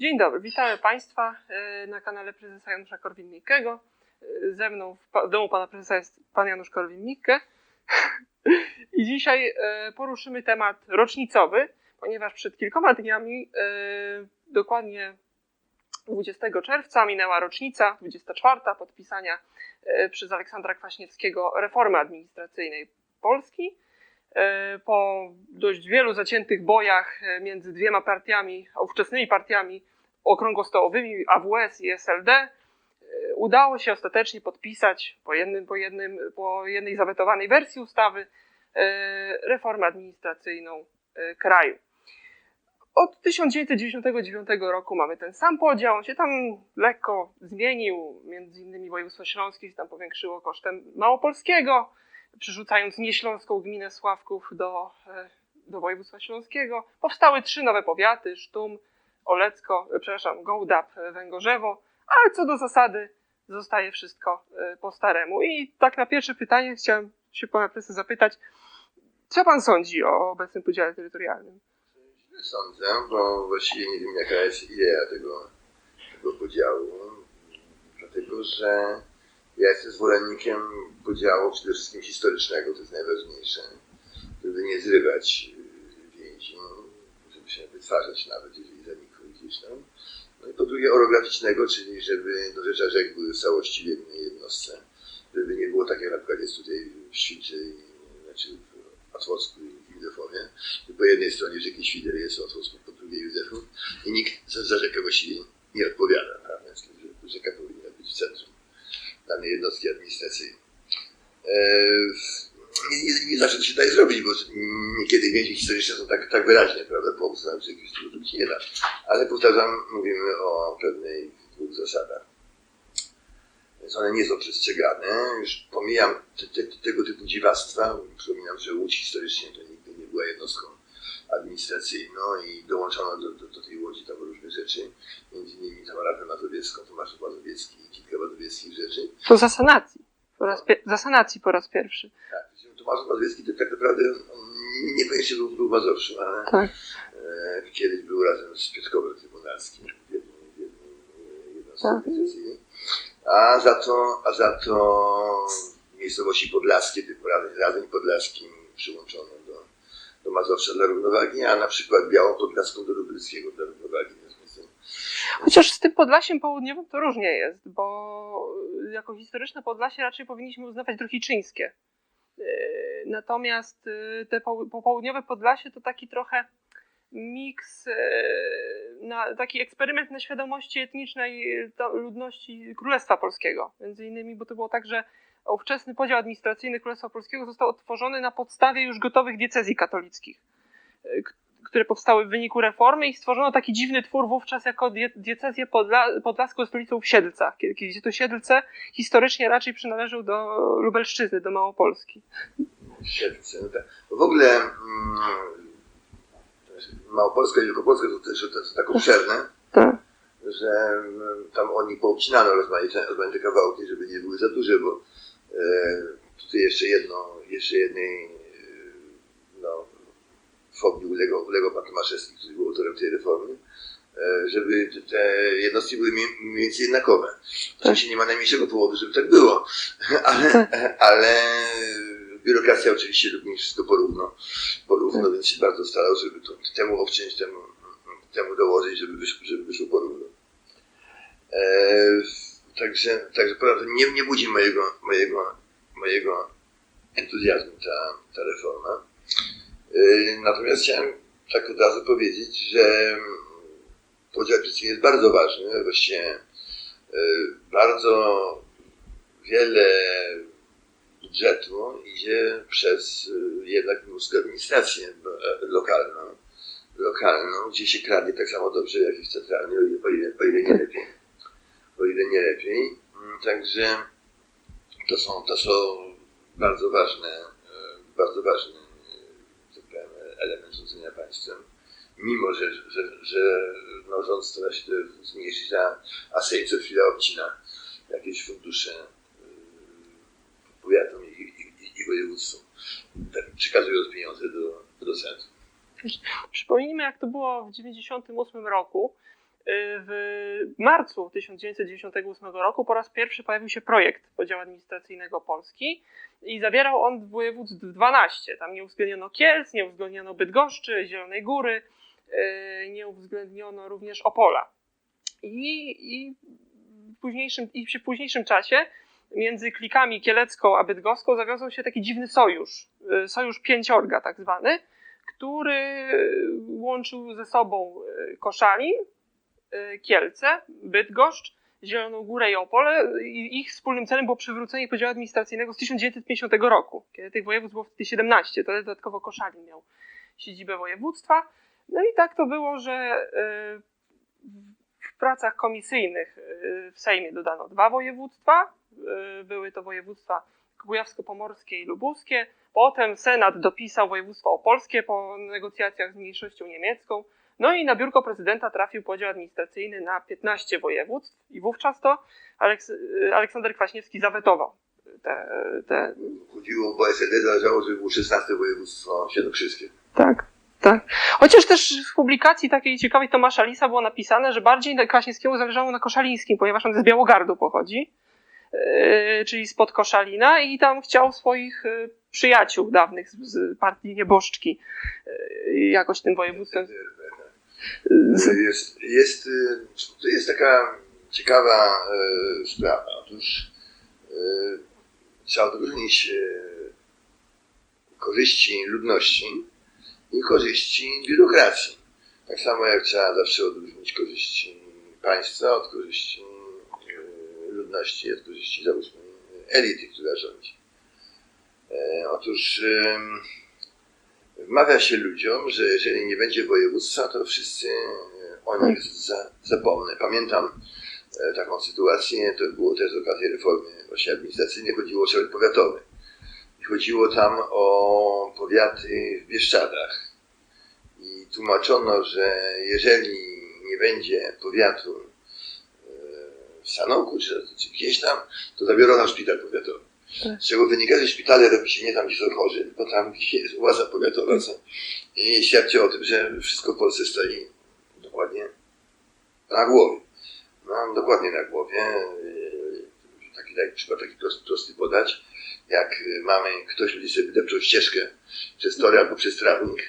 Dzień dobry, witamy Państwa e, na kanale prezesa Janusza Korwin-Mikkego. E, Ze mną w domu pana prezesa jest pan Janusz Korwin-Mikke. I dzisiaj e, poruszymy temat rocznicowy, ponieważ przed kilkoma dniami, dokładnie 20 czerwca, minęła rocznica, 24, podpisania przez Aleksandra Kwaśniewskiego reformy administracyjnej Polski. E, Po dość wielu zaciętych bojach e, między dwiema partiami, ówczesnymi partiami okrągłostołowymi AWS i SLD, e, udało się ostatecznie podpisać po, jednym, po, jednym, po jednej zawetowanej wersji ustawy reformę administracyjną kraju. Od 1999 roku mamy ten sam podział, on się tam lekko zmienił, między innymi województwo śląskie się tam powiększyło kosztem małopolskiego, przerzucając nieśląską gminę Sławków do, e, do województwa śląskiego. Powstały trzy nowe powiaty, Sztum, Olecko, e, przepraszam, Gołdap, e, Węgorzewo, ale co do zasady zostaje wszystko po staremu. I tak na pierwsze pytanie chciałem się pana profesora zapytać, co pan sądzi o obecnym podziale terytorialnym? Sądzę, bo właściwie nie wiem jaka jest idea tego, tego podziału, dlatego że ja jestem zwolennikiem podziału przede wszystkim historycznego, to jest najważniejsze, żeby nie zrywać więzi, żeby się wytwarzać nawet, jeżeli zanikły gdzieś tam. No i po drugie orograficznego, czyli żeby do rzecza rzek były w całości w jednej jednostce, żeby nie było tak jak na przykład jest tutaj w Świcie, znaczy w Otwocku i w Józefowie, że po jednej stronie rzeki Świder jest Otwock, po drugiej Józefów i nikt za, rzekę właściwie nie odpowiada, prawda? Że rzeka powinna być w centrum danej jednostki administracyjnej. Eee, nie, nie, nie zawsze to się daje zrobić, bo niekiedy więzi historyczne są tak, tak wyraźnie, prawda, że jakiś to zrobić nie da. Ale powtarzam, mówimy o pewnej dwóch zasadach. Więc one nie są przestrzegane. Już pomijam te, te, tego typu dziwactwa. Przypominam, że Łódź historycznie to nigdy nie była jednostką administracyjną i dołączono do, do, do tej Łodzi tam różne rzeczy. Między innymi Tamarafę Mazowiecką, Tomaszów Mazowiecki i kilka mazowieckich rzeczy. To za sanacji. Po raz za sanacji po raz pierwszy. Tak, Tomasz Mazowiecki to tak naprawdę on niekoniecznie był, był w Mazowszu, ale Tak. e, kiedyś był razem z Piotrkowem Trybunalskim w jednym, w jednym e, Tak. A za to, a za to miejscowości podlaskie, typu Radzyń, Radzyń Podlaski przyłączono do, Mazowsza dla równowagi, a na przykład Białą Podlaską do Lubelskiego dla równowagi. Chociaż z tym Podlasiem Południowym to różnie jest, bo jako historyczne Podlasie raczej powinniśmy uznawać Drohiczyńskie. Yy, Natomiast yy, te po- po- południowe Podlasie to taki trochę miks, yy, taki eksperyment na świadomości etnicznej ludności Królestwa Polskiego. Między innymi, bo to było tak, że ówczesny podział administracyjny Królestwa Polskiego został utworzony na podstawie już gotowych diecezji katolickich, k- które powstały w wyniku reformy i stworzono taki dziwny twór wówczas jako die, diecezję podla, podlaską stolicą w Siedlcach, kiedy- to Siedlce historycznie raczej przynależał do Lubelszczyzny, do Małopolski. Siedlce, no tak. W ogóle mm, Małopolska i Wielkopolska to też to są tak obszerne, Tak. że mm, tam oni poobcinano rozmaite, rozmaite kawałki, żeby nie były za duże, bo e, tutaj jeszcze jedno, jeszcze jednej e, no, fobii uległ, uległ pan Tomaszewski, który był autorem tej reformy, e, żeby te- jednostki były mniej, więcej jednakowe. Oczywiście nie ma najmniejszego powodu, żeby tak było, ale, ale biurokracja oczywiście lubi wszystko porówno, porówno więc się bardzo starał, żeby to, temu obciąć, temu, temu dołożyć, żeby wyszło, żeby wyszło porówno. E, także, także prawda, nie, nie budzi mojego, mojego, mojego entuzjazmu ta, ta reforma. E, natomiast chciałem tak od razu powiedzieć, że podział administracyjny jest bardzo ważny, właściwie e, bardzo wiele budżetu idzie przez y, jednak męską administrację e, lokalną, lokalną, gdzie się kradnie tak samo dobrze jak i w centralnej, o ile, o ile, nie nie lepiej. Mm, Także to są, to są bardzo ważne, e, bardzo ważny e, tak powiem, element rządzenia państwem. Mimo, że, że, że no, rząd stara się zmniejszyć, a, a Sejm co chwila obcina jakieś fundusze y, powiatom i, i, i, i województwom, tak, przekazując pieniądze do, do centrum. Przypomnijmy, jak to było w 1998 roku, w marcu 1998 roku po raz pierwszy pojawił się projekt podziału administracyjnego Polski i zawierał on województw 12. Tam nie uwzględniono Kielc, nie uwzględniono Bydgoszczy, Zielonej Góry, yy, nie uwzględniono również Opola. I, i, w późniejszym, I przy późniejszym czasie między klikami kielecką a bydgoską zawiązał się taki dziwny sojusz, yy, sojusz pięciorga tak zwany, który łączył ze sobą Koszalin, Kielce, Bydgoszcz, Zieloną Górę i Opole. Ich wspólnym celem było przywrócenie podziału administracyjnego z 1950 roku, kiedy tych województw było wtedy 17. To dodatkowo Koszalin miał siedzibę województwa. No i tak to było, że yy, w pracach komisyjnych yy, w Sejmie dodano dwa województwa. Były to województwa kujawsko-pomorskie i lubuskie. Potem Senat dopisał województwo opolskie po negocjacjach z mniejszością niemiecką. No i na biurko prezydenta trafił podział administracyjny na 15 województw i wówczas to Aleks Aleksander Kwaśniewski zawetował te, te... Chodziło, bo SLD zależało, żeby było 16 województwo świętokrzyskie. Tak, tak. Chociaż też w publikacji takiej ciekawej Tomasza Lisa było napisane, że bardziej Kwaśniewskiemu zależało na Koszalińskim, ponieważ on z Białogardu pochodzi, yy, czyli spod Koszalina i tam chciał swoich yy, przyjaciół dawnych z, z partii nieboszczki yy, jakoś tym województwem. Jest, jest, y, to jest taka ciekawa y, sprawa. Otóż y, trzeba odróżnić korzyści ludności i korzyści biurokracji. Tak samo jak trzeba zawsze odróżnić korzyści państwa od korzyści ludności, od korzyści załóżmy elity, która rządzi. E, otóż wmawia się ludziom, że jeżeli nie będzie województwa, to wszyscy o nich za, zapomnę. Pamiętam e, taką sytuację, to było też z okazji reformy właśnie administracyjnej, chodziło o szereg powiatowy. Chodziło tam o powiaty w Bieszczadach. I tłumaczono, że jeżeli nie będzie powiatu e, w Sanoku czy, czy gdzieś tam, to zabiorą nam szpital powiatowy. Z czego wynika, że szpitale robi się nie tam, gdzie są chorzy, tylko tam, gdzie jest władza powiatowa. I świadczy o tym, że wszystko w Polsce stoi dokładnie na głowie. No, dokładnie na głowie. Taki, taki przykład taki prosty, prosty podać. Jak mamy, ktoś będzie sobie wydepczą ścieżkę przez tory albo przez trawnik,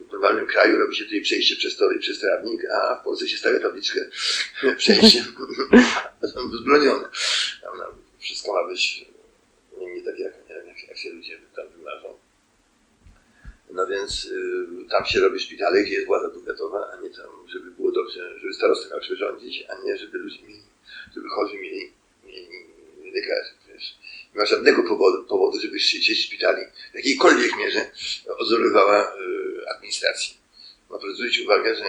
w normalnym kraju robi się tutaj przejście przez tory przez trawnik, a w Polsce się stawia tabliczkę przejście wzbronione. Wszystko ma być tak jak, jak, jak się ludzie tam wymarzą. No więc y, tam się robi szpitale, gdzie jest władza powiatowa, a nie tam, żeby było dobrze, żeby starosty miał przyrządzić, a nie żeby ludzie mieli, żeby chorzy mieli, mieli lekarzy. Wiesz. Nie ma żadnego powodu, powodu żeby sieć szpitali w jakiejkolwiek mierze odzorowała y, administrację. No to zwróćcie uwagę, że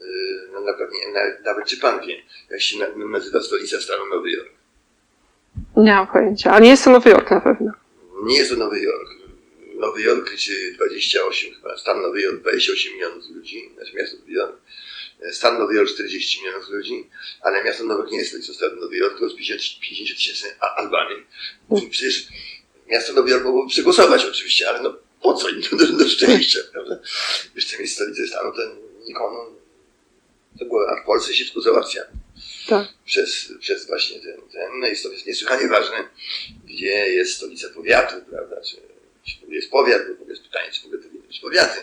y, no, nawet, nie, nawet, nawet czy pan wie, jak się na, nazywa stolica stanu Nowy Jork. Nie mam pojęcia, ale nie jest to Nowy Jork na pewno. Nie jest to Nowy Jork. Nowy Jork liczy 28, chyba stan Nowy Jork 28 milionów ludzi, znaczy miasto Nowy Jork. Stan Nowy Jork 40 milionów ludzi, ale miasto Nowy Jork nie jest stolicą stanu Nowy Jork, tylko z 50 tysięcy Albanii. Przecież miasto Nowy Jork mogłoby przegłosować oczywiście, ale no po co im to do, do szczęścia, prawda? Jeszcze mieć stolicę stanu, to nikomu to było, a w Polsce się tylko załatwia tak. przez, przez właśnie ten, ten. No jest to jest niesłychanie ważne, gdzie jest stolica powiatu, prawda? Czy, czy jest powiat, bo jest pytanie, czy w powinny być powiaty.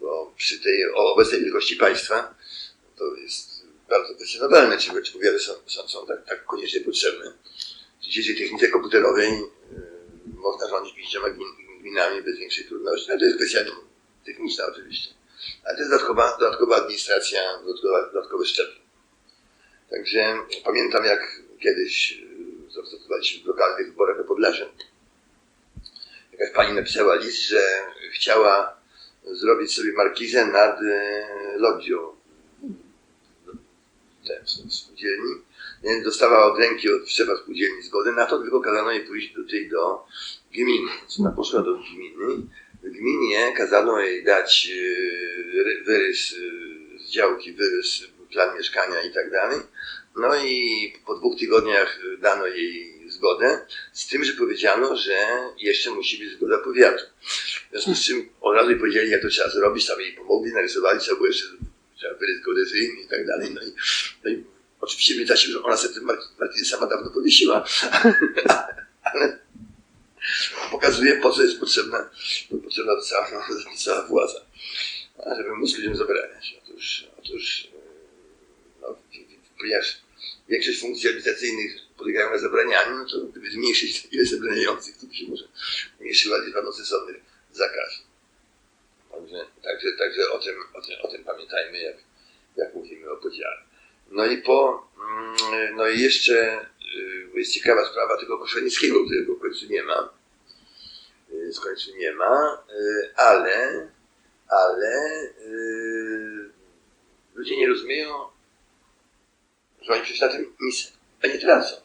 Bo przy tej obecnej wielkości państwa to jest bardzo kwestionowane, czy, czy powiaty są, są, są tak, tak koniecznie potrzebne. W dzisiejszej technice komputerowej yy, można rządzić pięcioma gminami bez większej trudności, ale to jest kwestia techniczna oczywiście. Ale to jest dodatkowa, dodatkowa administracja, dodatkowa, dodatkowy szczep. Także pamiętam, jak kiedyś y, zastosowaliśmy w lokalnych wyborach na Podlasiu. Jakaś pani napisała list, że chciała zrobić sobie markizę nad y, Lodzią w spółdzielni. Więc dostała od ręki od szefa spółdzielni zgodę na to, tylko kazano jej pójść tej do gminy. Więc ona poszła do gminy. W gminie kazano jej dać y, wyrys z działki, wyrys plan mieszkania i tak dalej. No i po dwóch tygodniach dano jej zgodę, z tym, że powiedziano, że jeszcze musi być zgoda powiatu. W związku z czym od razu powiedzieli, jak to trzeba zrobić, tam jej pomogli, narysowali, trzeba było jeszcze trzeba wyrysk geodezyjny i tak dalej. No i, no i oczywiście mnie zasił, że ona sobie ten Mar- Martinez sama dawno powiesiła, ale pokazuje, po co jest potrzebna, potrzebna cała, cała władza, żeby móc ludziom zabraniać. Otóż, otóż no, ponieważ większość funkcji administracyjnych polegają na zabranianiu, no to gdyby zmniejszyć ilość zabraniających, to by się może zmniejszyła liczba mocy sądnych zakazu. Także, także, także o, tym, o, tym, o tym pamiętajmy, jak, jak mówimy o podziale. No i po, mm, no i jeszcze y, jest ciekawa sprawa tego Koszanickiego, którego w końcu nie ma. Y, Z końcu nie ma, y, ale, ale ludzie nie rozumieją, że oni przecież na tym nic nie tracą.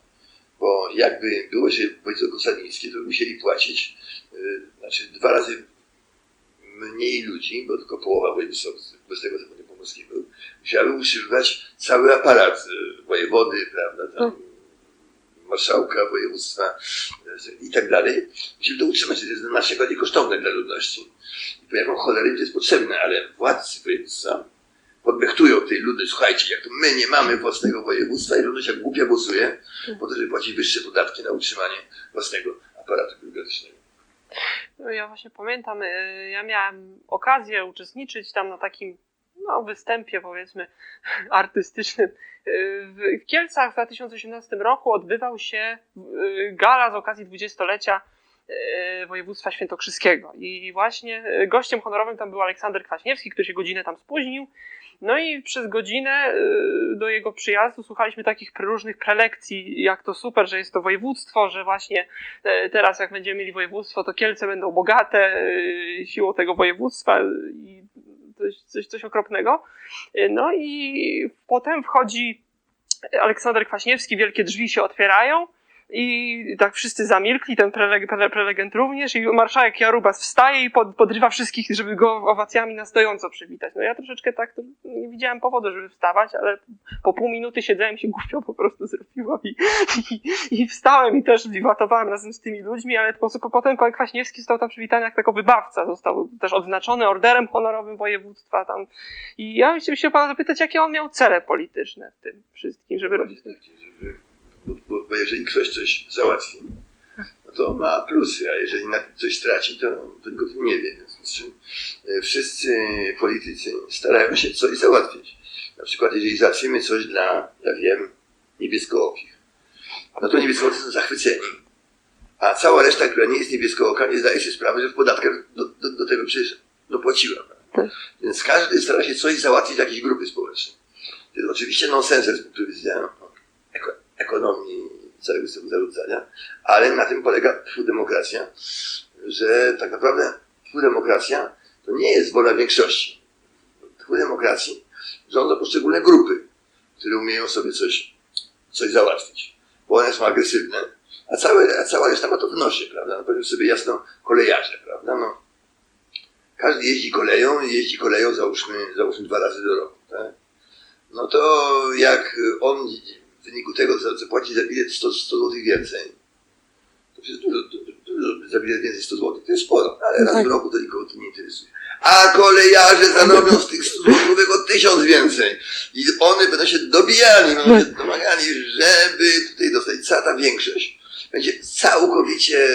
Bo jakby było się wojsko kosanickie, to by musieli płacić y, znaczy dwa razy mniej ludzi, bo tylko połowa województwa bez tego zawodu pomorskiego, musiały utrzymywać cały aparat y, wojewody, prawda, tam, marszałka województwa y, i tak dalej. Musieli to utrzymać, to jest znacznie bardziej kosztowne dla ludności. I po jaką cholerę to jest potrzebne, ale władcy województwa podbechtują tej ludności, słuchajcie, jak to my nie mamy własnego województwa i ludność jak głupia głosuje, po to, żeby płacić wyższe podatki na utrzymanie własnego aparatu biurokratycznego. No, ja właśnie pamiętam, y, ja miałem okazję uczestniczyć tam na takim no, występie, powiedzmy, artystycznym. Y, W Kielcach w 2018 roku odbywał się y, gala z okazji dwudziestolecia województwa świętokrzyskiego. I właśnie y, gościem honorowym tam był Aleksander Kwaśniewski, który się godzinę tam spóźnił. No i przez godzinę y, do jego przyjazdu słuchaliśmy takich różnych prelekcji, jak to super, że jest to województwo, że właśnie e, teraz jak będziemy mieli województwo, to Kielce będą bogate siłą tego województwa i coś, coś, coś okropnego. No i potem wchodzi Aleksander Kwaśniewski, wielkie drzwi się otwierają i tak wszyscy zamilkli, ten preleg, prele, prelegent również i marszałek Jarubas wstaje i pod, podrywa wszystkich, żeby go owacjami na stojąco przywitać. No ja troszeczkę tak to nie widziałem powodu, żeby wstawać, ale po pół minuty siedzenia mi się głupio po prostu zrobiło i, i, i wstałem i też wiwatowałem razem z tymi ludźmi, ale po, po, potem pan Kwaśniewski został tam przywitany jak jako wybawca, został też odznaczony orderem honorowym województwa tam i ja chciałbym się pana zapytać, jakie on miał cele polityczne w tym wszystkim, żeby robić. Żeby, bo, bo, jeżeli ktoś coś załatwi, no to ma plusy, a jeżeli na tym coś straci, to, to tym nie wie. W związku z czym e, wszyscy politycy starają się coś załatwić. Na przykład jeżeli załatwimy coś dla, ja wiem, niebieskookich, no to niebieskoocy są zachwyceni. A cała reszta, która nie jest niebieskooka, nie zdaje sobie sprawy, że w podatkach do, do, do tego przecież dopłaciła. Tak. Więc każdy stara się coś załatwić dla jakiejś grupy społecznej. To jest oczywiście nonsensem z punktu widzenia no, ekonomii całego systemu zarządzania, ale na tym polega demokracja, że tak naprawdę demokracja to nie jest wola większości. Demokracji rządzą poszczególne grupy, które umieją sobie coś, coś załatwić, bo one są agresywne, a, całe, a cała reszta ma to w nosie, prawda? No powiedzmy sobie jasno, kolejarze, prawda? No, każdy jeździ koleją, jeździ koleją załóżmy, załóżmy dwa razy do roku, tak? No to jak on wyniku tego za- zapłaci za bilet 100, 100 zł więcej, to przecież dużo, dużo, za bilet więcej 100 zł, to jest sporo, ale raz Tak. w roku to nikogo to nie interesuje. A kolejarze zarobią z tych 100 zł o 1000 więcej. I one będą się dobijali, będą się domagali, żeby tutaj dostać. Cała ta większość będzie całkowicie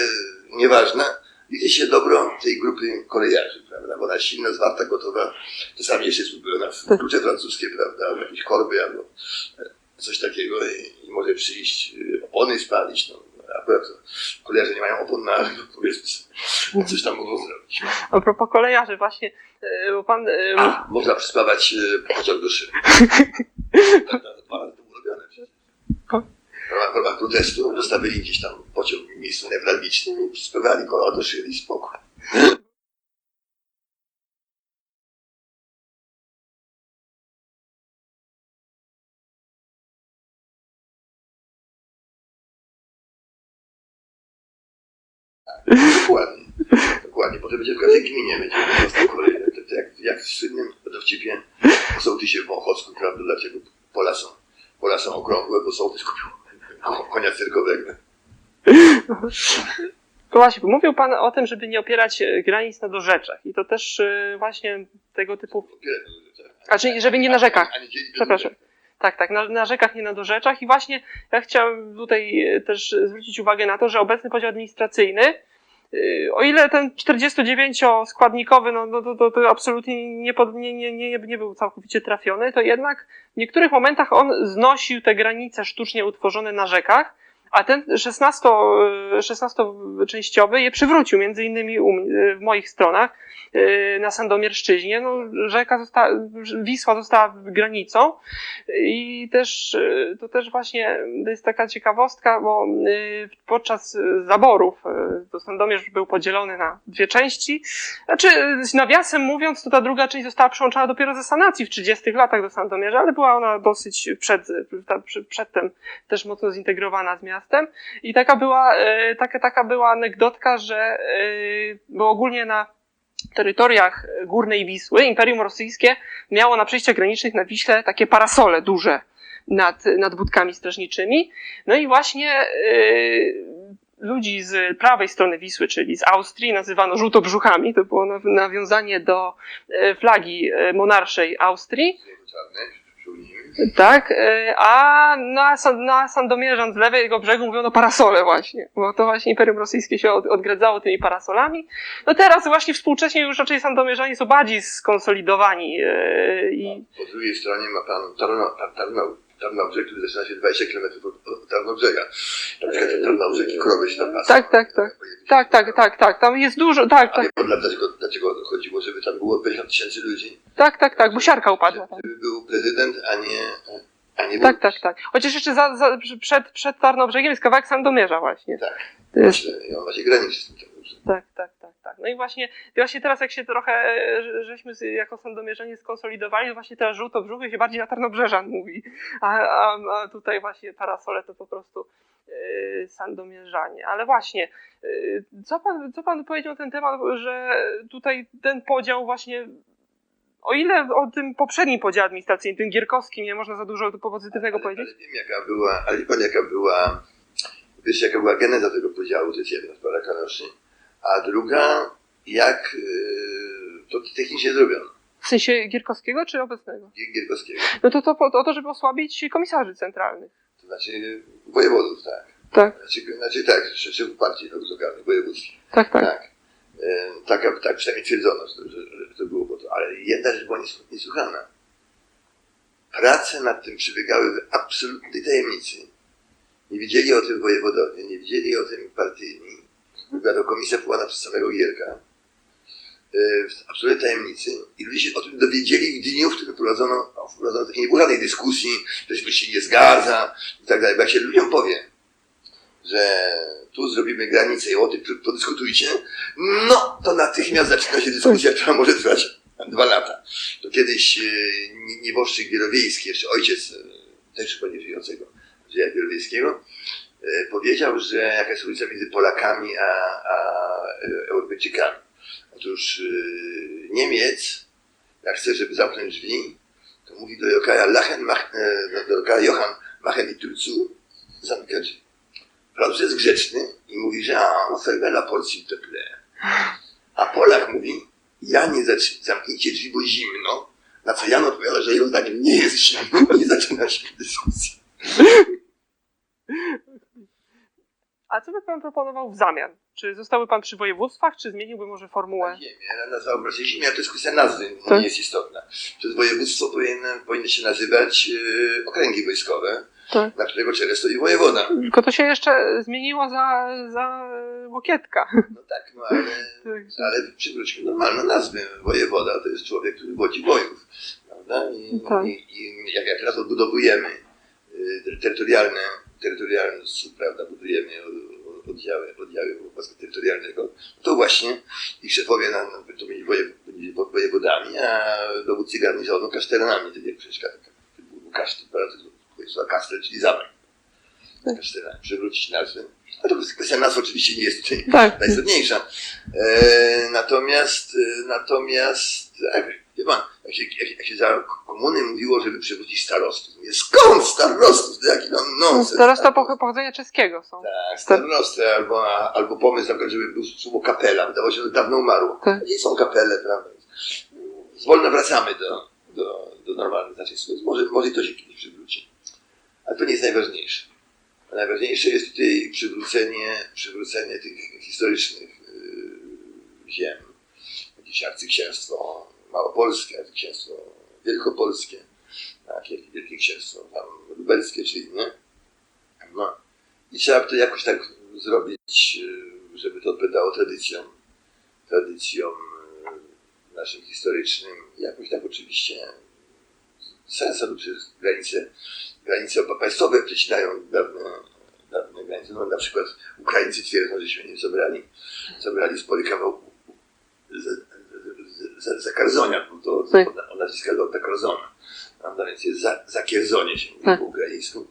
nieważna. Liczy się dobro tej grupy kolejarzy, prawda? Bo ona jest silna, zwarta, gotowa. Czasami jeszcze jest uzbrojona w klucze francuskie, prawda? Jakieś korby, albo coś takiego i, i może przyjść e, opony spalić. No, akurat to kolejarze nie mają opon na, ale powiedzmy sobie, coś tam mogą zrobić. A propos kolejarzy, właśnie, e, bo pan. e, A, można przyspawać e, pociąg do szyby. Prawda? Dwa razy to było robione przecież. W ramach- protestu dostawili gdzieś tam pociąg w miejscu newralgicznym i przyspawali koła do szyby i spokój. Dokładnie. Dokładnie. Potem będzie w każdej gminie będzie dostał kolej. To, to jak, jak w słynnym dowcipie sołtysie w Wąchocku, prawda? Dlaczego pola są, pola są okrągłe, bo sołtys kupił ko- konia cyrkowego. To właśnie, bo mówił Pan o tym, żeby nie opierać e, granic na dorzeczach. I to też e, właśnie tego typu. Czyli, żeby nie na rzekach. A nie dzielić Przepraszam. Tak, tak, na, na rzekach, nie na dorzeczach. I właśnie ja chciałem tutaj e, też zwrócić uwagę na to, że obecny podział administracyjny, y, o ile ten 49-składnikowy, no, no to, to, to absolutnie nie, pod, nie, nie, nie, nie był całkowicie trafiony, to jednak w niektórych momentach on znosił te granice sztucznie utworzone na rzekach, a ten 16, y, 16-częściowy je przywrócił, między innymi w moich stronach, y, na Sandomierszczyźnie. No, rzeka została, Wisła została granicą i też y, to też właśnie to jest taka ciekawostka, bo y, podczas zaborów to Sandomierz był podzielony na dwie części. Znaczy, nawiasem mówiąc, to ta druga część została przyłączona dopiero ze sanacji w 30 latach do Sandomierza, ale była ona dosyć przed, przedtem też mocno zintegrowana z miastem. I taka była, y, taka, taka była anegdotka, że y, bo ogólnie na terytoriach górnej Wisły Imperium Rosyjskie miało na przejściach granicznych na Wiśle takie parasole duże nad, nad budkami strażniczymi. No i właśnie y, ludzi z prawej strony Wisły, czyli z Austrii, nazywano żółtobrzuchami. To było naw- nawiązanie do flagi monarszej Austrii. Tak, y, a na, San- na Sandomierzan z lewego brzegu mówiono parasole właśnie, bo to właśnie Imperium Rosyjskie się od, odgradzało tymi parasolami. No teraz właśnie współcześnie już raczej Sandomierzanie są bardziej skonsolidowani y, i Po drugiej stronie ma pan Tarnobrzeg, który zaczyna się 20 km od, Tarnobrzega. Na przykład Tarnobrzeg i krowy się tam pasą. Tak, tak, tak. tak, tak, tak, tak, tam jest dużo, tak, tak, pan dlaczego, dlaczego chodziło, żeby tam było 50 tysięcy ludzi? tak, tak, tak, bo siarka upadła tam. Żeby był prezydent, a nie, a nie Tak, tak, tak. Chociaż jeszcze za, za, przed, przed Tarnobrzegiem jest kawałek Sandomierza właśnie. Tak. To jest, I on właśnie graniczy z tym Tarnobrzegiem. Tak, tak, tak. No i właśnie, właśnie teraz jak się trochę, e, że- żeśmy jako sandomierzanie skonsolidowali, to właśnie teraz żółto brzuchy się bardziej na Tarnobrzeżan mówi, a, a, a tutaj właśnie parasole to po prostu e, sandomierzanie. Ale właśnie, e, co pan, co pan powiedział na ten temat, że tutaj ten podział właśnie o ile o tym poprzednim podziale administracyjnym, tym gierkowskim, nie można za dużo pozytywnego ale, powiedzieć? Ale wiem jaka była, ale wie pan jaka była, wiesz jaka była geneza tego podziału, to jest jedna sprawa Kanoszy, a druga jak yy, to technicznie zrobiono, W sensie gierkowskiego czy obecnego? Gier- Gierkowskiego. No to, to po o to, żeby osłabić komisarzy centralnych. To znaczy wojewodów, tak. Tak, Znaczy, znaczy tak, szefów partii lokalnych, wojewódzkich. tak, tak. Tak. E, tak, tak przynajmniej twierdzono, że, że, że to było po to. Ale jedna rzecz była nies- niesłychana. Prace nad tym przebiegały w absolutnej tajemnicy. Nie wiedzieli o tym wojewodowie, nie wiedzieli o tym partyjni. To komisja powołana przez samego Gierka. E, W absolutnej tajemnicy. I ludzie się o tym dowiedzieli w dniu, w którym prowadzono, prowadzono i nie było żadnej dyskusji, że się nie zgadza i tak dalej. Bo jak się ludziom powie, że tu zrobimy granicę i o tym podyskutujcie, no to natychmiast zaczyna się dyskusja, która może trwać dwa lata. To kiedyś e, nie- nieboszczyk Wielowiejski, jeszcze ojciec e, też chyba nie żyjącego Wielowiejskiego, powiedział, że jaka jest różnica między Polakami a, a e, Europejczykami. Otóż e, Niemiec, jak chce, żeby zamknąć drzwi, to mówi do Jokaja Lachen, mach, e, do- Jokaja Johann Machen i Turcu, zamyka drzwi. Francuz jest grzeczny i mówi, że a, fermela porcji te plaît. A Polak mówi, ja nie zaczynam, zamknijcie drzwi, bo zimno. Na co Jan odpowiada, że jego zdaniem nie jest zimno i zaczyna się dyskusja. A co by pan proponował w zamian? Czy zostałby pan przy województwach, czy zmieniłby może formułę? Ziemia, nazwał po prostu ziemia, to jest kwestia nazwy, Tak. nie jest istotna. Przez województwo powinny, powinny się nazywać e, okręgi wojskowe, Tak. na którego czele stoi wojewoda. Tylko to się jeszcze zmieniło za, za Łokietka. No tak, no ale Ale przywróćmy normalne nazwy. Wojewoda to jest człowiek, który wodzi bojów. Prawda? I, Tak. i, i jak, jak teraz odbudowujemy y, terytorialne, terytorialne prawda, budujemy oddziały, oddziały wojska terytorialnego, to właśnie ich szefowie na, na, to byli woje, byli wojewodami, a dowódcy garnizonu kasztelanami. To nie przecież kasztel, prawda? To jest kastel, czyli zamek. Tak. Kasztelan. Przywrócić nazwy. A to kwestia nazw oczywiście nie jest tutaj Tak. najistotniejsza. E, natomiast, e, natomiast, tak, wie pan, jak się, jak, jak się za komuny mówiło, żeby przywrócić starostów. Mówię, skąd starostów? To jaki tam nonsens. Poch- pochodzenia czeskiego są. Tak, starosty, albo, albo pomysł na przykład, żeby był słowo kapela. Wydawało się, że dawno umarło. Tak. Gdzie są kapele, prawda? Zwolna wracamy do, do, do normalnych znaczeń słów. Może, może to się kiedyś przywróci. Ale to nie jest najważniejsze. Najważniejsze jest tutaj przywrócenie, przywrócenie tych historycznych yy, ziem. Jakieś arcyksięstwo małopolskie, arcyksięstwo wielkopolskie, tak, i Wielkie Księstwo tam lubelskie czy inne. No. I trzeba by to jakoś tak zrobić, yy, żeby to odpowiadało tradycjom, tradycjom yy, naszym historycznym. Jakoś tak oczywiście sensem, przez granice, granice państwowe przecinają dawne, dawne granice. No, na przykład Ukraińcy twierdzą, żeśmy nie zabrali, zabrali spory kawał za, za, za Karzonia, bo to Tak. od, od nazwiska Lorda Karzona. Prawda? Więc jest za, za Kierzonie się mówi Tak. po ukraińsku.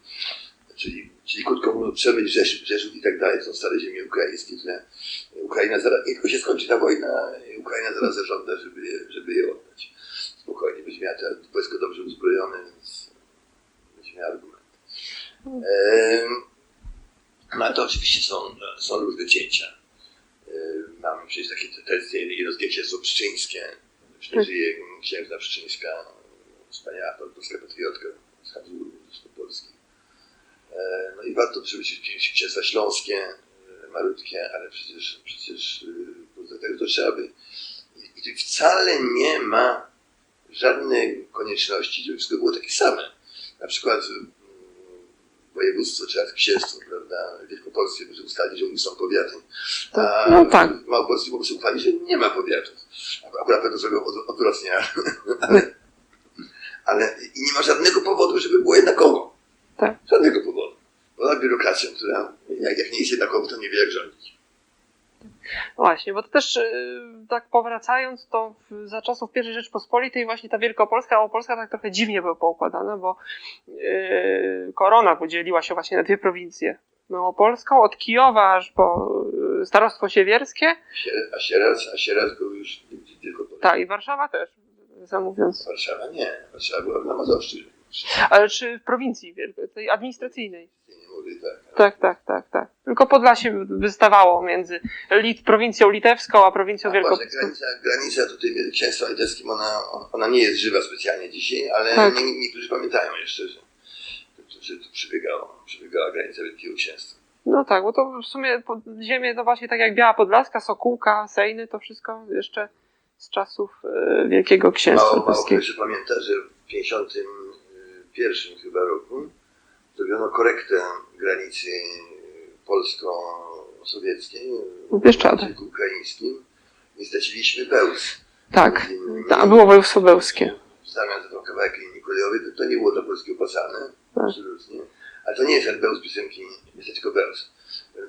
Czyli, czyli krótko mówiąc, Przemyśl, Rzeszów, Rzeszów i tak dalej, są stare ziemie ukraińskie, które Ukraina zaraz, nie tylko się skończy ta wojna, Ukraina zaraz zażąda, żeby, je- żeby je oddać. Spokojnie, będzie miała teraz wojsko dobrze uzbrojone, więc będzie miała argument. Em, No to oczywiście są, są różne cięcia. Em, Mamy przecież takie tradycje jednostkie księstwo pszczyńskie. Jeszcze żyje księżna pszczyńska, wspaniała polska patriotka z Habsburgu Polski. E, No i warto przywrócić księstwa śląskie, e, malutkie, ale przecież, przecież e, poza tego to trzeba by. I, i wcale nie ma żadnej konieczności, żeby wszystko było takie same. Na przykład województwo czy księstwo, prawda, wielkopolskie może ustalić, że oni są powiaty. A No tak. w Małopolsce mogą sobie uchwalić, że nie ma powiatów. Akurat to zrobią od, odwrotnie, ale, ale i nie ma żadnego powodu, żeby było jednakowo. Tak. Żadnego powodu. Poza biurokracją, która jak, jak nie jest jednakowo, to nie wie jak rządzić. No Właśnie, bo to też y, tak powracając, to za czasów I Rzeczpospolitej właśnie ta Wielkopolska, Małopolska tak trochę dziwnie była poukładana, bo y, korona podzieliła się właśnie na dwie prowincje. Małopolską od Kijowa aż po y, Starostwo Siewierskie, Sie- A Sieradz, a Sieradz był już tylko tak i Warszawa też, zamówiąc. Warszawa nie. Warszawa była na Mazowszczyźnie. Ale czy w prowincji tej administracyjnej? Tak. Tak, tak, tak. Tylko Podlasie wystawało między lit, prowincją litewską a prowincją A wielkopolską. granica, granica tutaj księstwa litewskim, ona, ona nie jest żywa specjalnie dzisiaj, ale Tak. nie, niektórzy pamiętają jeszcze, że, że tu przebiegała granica Wielkiego Księstwa. No tak, bo to w sumie pod ziemię, no właśnie tak jak Biała Podlaska, Sokółka, Sejny, to wszystko jeszcze z czasów e, Wielkiego Księstwa Mało, mało kto jeszcze pamięta, że w 51 chyba roku zrobiono korektę granicy polsko-sowieckiej W języku ukraińskim i straciliśmy Bełz. Tak, innymi. tam było województwo bełskie. w zamian za tą kawałek linii kolejowej, to, to nie było dla Polski opłacane, Tak. absolutnie. Ale to nie jest Bełz piosenki Miasteczko Bełz.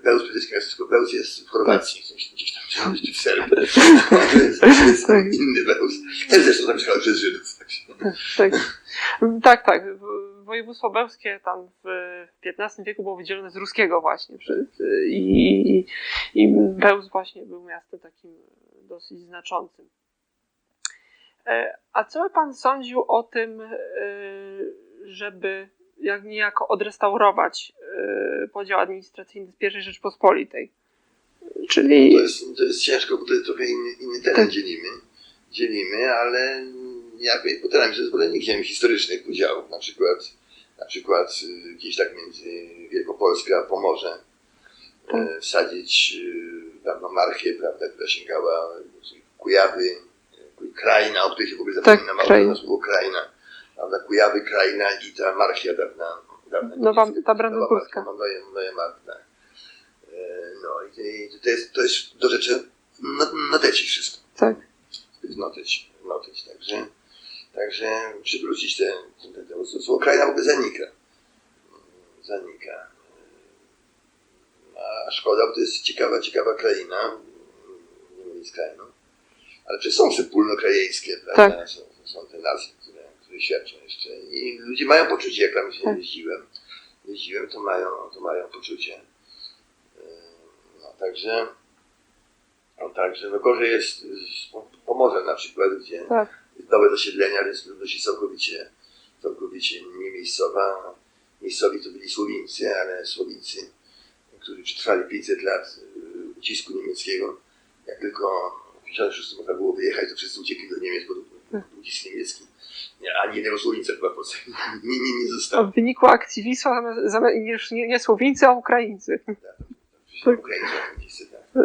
Bełz piosenki Miasteczko Bełz jest w Chorwacji, w sensie gdzieś tam czy w Serbii. To jest, to jest Tak. inny Bełz. Też zresztą zamieszkał przez Żydów. Tak. się- Tak, tak, tak. Województwo bełskie tam w XV wieku było wydzielone z ruskiego właśnie. I, i, I Bełz właśnie był miastem takim dosyć znaczącym. E, A co by pan sądził o tym, e, żeby jak niejako odrestaurować e, podział administracyjny z I Rzeczpospolitej? Czyli To jest, to jest ciężko, bo to jest trochę inny, inny teren Tak. dzielimy. Dzielimy, ale ja postaram się zwolennikiem historycznych podziałów, na przykład, na przykład y, gdzieś tak między Wielkopolskę a Pomorze Tak. e, wsadzić y, dawną marchię, prawda, która sięgała Kujawy, y, Kraina, o której się w ogóle Tak, zapomina, mało Kraina. nas było Kraina, prawda, Kujawy, Kraina i ta marchia dawna. dawna Nowa- ta brandenburska. marka, Nowa, nowa marka, tak. E, No i to jest, to jest do rzeczy no, noteci wszystko. tak. To jest noteć, noteć. Także, także przywrócić te, te, te, te słowo Kraina w ogóle zanika. Zanika. A szkoda, bo to jest ciekawa, ciekawa kraina. Nie mówię z krainą. Ale przecież są te pólnokrajeńskie, prawda? Tak. Są, są te nazwy, które, które świadczą jeszcze. I ludzie mają poczucie, jak tam się Tak. jeździłem. Jeździłem, to mają, to mają poczucie. Yy, No, także, no, także no gorzej jest z Pomorzem na przykład, gdzie Tak. Nowe zasiedlenia, więc ludność jest całkowicie, całkowicie nie miejscowa. Miejscowi to byli Słowińcy, ale Słowińcy, którzy przetrwali 500 lat y, ucisku niemieckiego, jak tylko w 1956 można było wyjechać, to wszyscy uciekli do Niemiec, bo ucisk niemiecki. Nie, ani jednego Słowińca chyba Polsce nie, nie, nie zostało. w wyniku akcji Wisła już nie, nie Słowińcy, a Ukraińcy. Tak. Ukraińcy na tym miejscu, tak.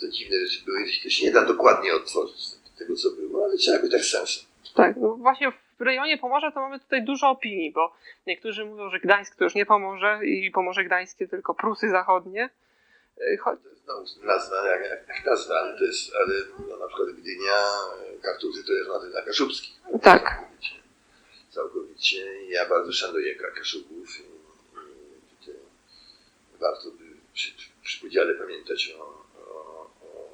To dziwne rzeczy były, to się nie da dokładnie odtworzyć tego, co było, ale trzeba by tak sensem. Tak, no właśnie w rejonie Pomorza to mamy tutaj dużo opinii, bo niektórzy mówią, że Gdańsk to już nie Pomorze i Pomorze Gdańskie tylko Prusy Zachodnie. Y, Cho- To jest no, nazwa, jak, jak, nazwa, ale to jest, ale no, na przykład Gdynia, Kartuzy to jest na, na Kaszubski. Tak. Całkowicie. Całkowicie. Ja bardzo szanuję Ka- Kaszubów i, warto by przy, przy podziale pamiętać o, o, o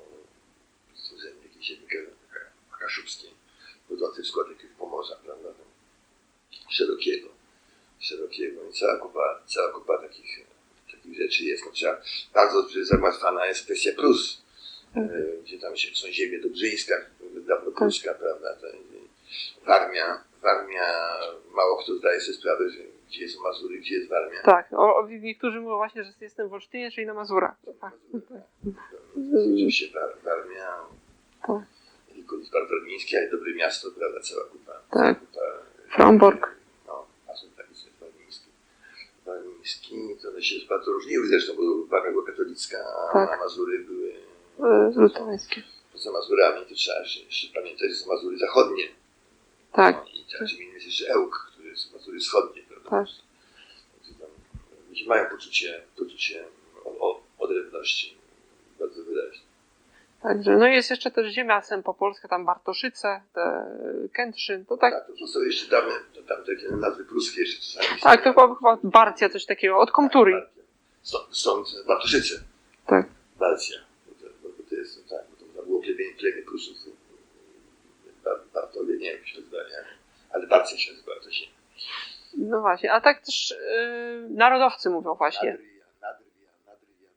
stworzeniu jakiejś kaszubskiej, wchodzącej w skład jakiegoś Pomorza, prawda? Szerokiego. Szerokiego. I cała kupa, cała kupa takich, takich rzeczy jest. No, trzeba, bardzo zagmatwana jest kwestia Prus, e, gdzie tam się, są ziemie dobrzyńska, dawno pruska, prawda? To, Warmia, Warmia, mało kto zdaje sobie sprawę, że gdzie jest Mazury, gdzie jest Warmia. tak, o, o, niektórzy mówią właśnie, że jestem w Olsztynie, czyli na Mazurach. Tak. Oczywiście War- Warmia, Tak. Lidzbar Warmiński, ale dobre miasto, prawda, cała kupa. Tak. kupa Fromborg. No, a są takie jest Warmiński. Warmiński, to one się bardzo różniły zresztą, bo Warmia była katolicka, a Tak. Mazury były y, Luterańskie. poza Mazurami, to trzeba jeszcze, jeszcze pamiętać, że są Mazury zachodnie. Tak, No, I czym innym jest jeszcze Ełk, który jest Mazury wschodnie, prawda? tak. Tam Ludzie mają poczucie, poczucie odrębności bardzo wyraźne. Także, no jest jeszcze też ziemia sempopolska, tam Bartoszyce, te Kętrzyn, to tak, Tak, to są jeszcze dawne, to tam takie nazwy pruskie jeszcze czasami. tak, to chyba, chyba Barcja, coś takiego, od Komturii. Stąd, stąd Bartoszyce. Tak. Barcja. Bo to, to jest, tak, bo to było plemię, plemię Prusów. Bar- Bartowie, nie wiem jak się nazywa, nie? Ale Barcja się nazywa, to się. No właśnie, a tak też y, narodowcy mówią właśnie. Nadrwia, Nadrwia, Nadrwia,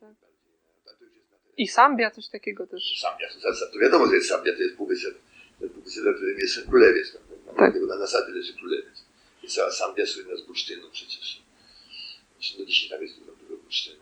tam Tak. bardziej, bardziej, a to już jest na I Sambia, coś takiego też. Sambia, to, to, wiadomo, że jest Sambia, to jest półwysep, półwysep, na którym jest królewiec, prawda? Tak. Tego na nasadzie leży królewiec. I cała Sambia słynna z bursztynu przecież. Zresztą do dzisiaj tam jest dużo, dużo bursztynu.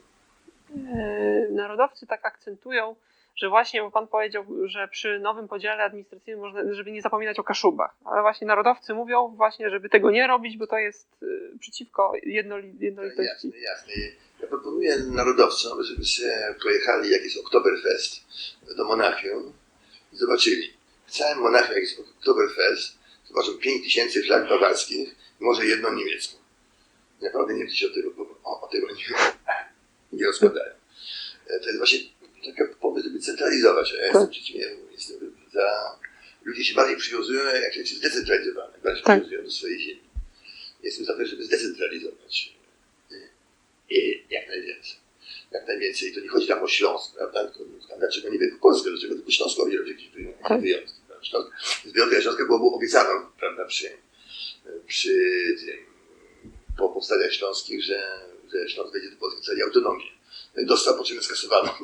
Y, narodowcy tak akcentują, że właśnie, pan powiedział, że przy nowym podziale administracyjnym można, żeby nie zapominać o Kaszubach. Ale właśnie narodowcy mówią właśnie, żeby tego nie robić, bo to jest y, przeciwko jednoli, jednolitości. Jasne, jasne. Ja proponuję narodowcom, żeby się pojechali, jak jest Oktoberfest do Monachium i zobaczyli. W całym Monachium, jak jest Oktoberfest, zobaczą 5 tysięcy flag bawarskich i może jedną niemiecką. Naprawdę nie się o tego, o, o tego nie, nie rozkładają. E, To jest właśnie taki pomysł, żeby centralizować. A ja jestem przeciwnie, jestem za... Ludzie się bardziej przywiązują, jak jest zdecentralizowane, bardziej Tak. przywiązują do swojej ziemi. Jestem za tym, żeby zdecentralizować i jak najwięcej. Jak najwięcej. To nie chodzi tam o Śląsk, prawda? Tylko tam, dlaczego nie tylko Polskę, dlaczego tylko Śląskowi robić jakieś Tak. wyjątki. Śląsk, z wyjątkiem Śląska było mu obiecano, prawda, przy, przy tym, po powstaniach śląskich, że, że Śląsk będzie do Polski całej autonomię. Dostał, po czym skasowano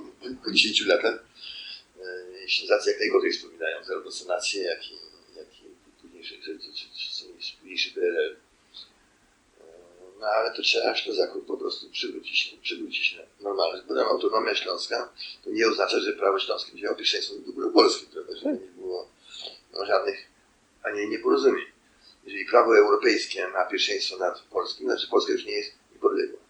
po 10 latach. E, Ślązacy jak najgorzej wspominają zarówno sanację, jak i, jak i późniejsze, że- że- że- że- późniejszy PRL. No ale to trzeba Ślązaków po prostu przywrócić, przywrócić normalność. Bo tam autonomia śląska to nie oznacza, że prawo śląskie miało pierwszeństwo w ogóle polskim, prawda? Żeby nie było no, żadnych ani nieporozumień. Jeżeli prawo europejskie ma pierwszeństwo nad polskim, znaczy Polska już nie jest niepodległa.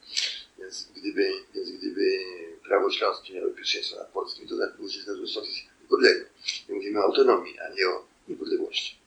Więc gdyby, więc gdyby prawo śląskie miało pierwszeństwo nad polskim, to znaczy, że Śląsk jest niepodległy. My mówimy o autonomii, a nie o niepodległości.